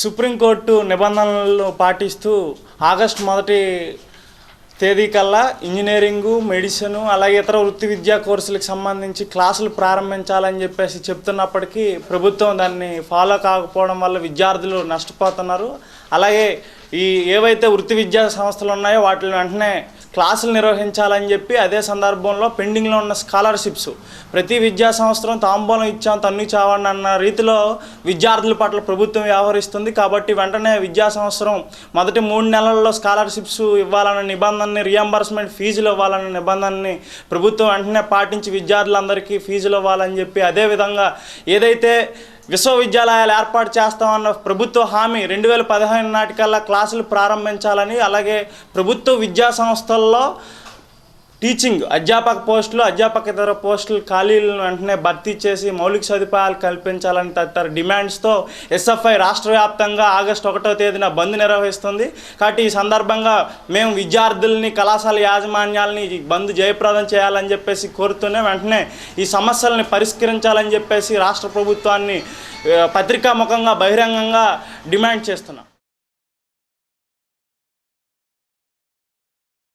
Supreme court నిబంధనలను పాటిస్తూ August మొదటి తేదీ కల్లా ఇంజనీరింగు మెడిసిన్ అలాగే ఇతర వృత్తి విద్యా కోర్సులకు సంబంధించి క్లాసులు ప్రారంభించాలని చెప్పేసి చెప్తున్నప్పటికీ ప్రభుత్వం దాన్ని ఫాలో కాకపోవడం వల్ల విద్యార్థులు నష్టపోతున్నారు. అలాగే ఈ ఏవైతే వృత్తి విద్యా సంస్థలు ఉన్నాయో వాటిని వెంటనే క్లాసులు నిర్వహించాలని చెప్పి అదే సందర్భంలో పెండింగ్లో ఉన్న స్కాలర్షిప్స్. ప్రతి విద్యా సంవత్సరం తాంబూలం ఇచ్చాం తన్ను చావండి అన్న రీతిలో విద్యార్థుల పట్ల ప్రభుత్వం వ్యవహరిస్తుంది. కాబట్టి వెంటనే విద్యా సంవత్సరం మొదటి మూడు నెలల్లో స్కాలర్షిప్స్ ఇవ్వాలన్న నిబంధనని రియంబర్స్మెంట్ ఫీజులు ఇవ్వాలన్న నిబంధనని ప్రభుత్వం వెంటనే పాటించి విద్యార్థులందరికీ ఫీజులు ఇవ్వాలని చెప్పి అదేవిధంగా ఏదైతే విశ్వవిద్యాలయాలు ఏర్పాటు చేస్తామన్న ప్రభుత్వ హామీ రెండు వేల పదిహేను నాటికల్లా క్లాసులు ప్రారంభించాలని అలాగే ప్రభుత్వ విద్యా సంస్థల్లో టీచింగ్ అధ్యాపక పోస్టులు అధ్యాపకేతర పోస్టులు ఖాళీలను వెంటనే భర్తీ చేసి మౌలిక సదుపాయాలు కల్పించాలని తదితర డిమాండ్స్తో ఎస్ఎఫ్ఐ రాష్ట్ర వ్యాప్తంగా ఆగస్టు ఒకటో తేదీన బంద్ నిర్వహిస్తుంది. కాబట్టి ఈ సందర్భంగా మేము విద్యార్థుల్ని కళాశాల యాజమాన్యాలని ఈ బంద్ జయప్రదం చేయాలని చెప్పేసి కోరుతూనే వెంటనే ఈ సమస్యలను పరిష్కరించాలని చెప్పేసి రాష్ట్ర ప్రభుత్వాన్ని పత్రికాముఖంగా బహిరంగంగా డిమాండ్ చేస్తున్నాం.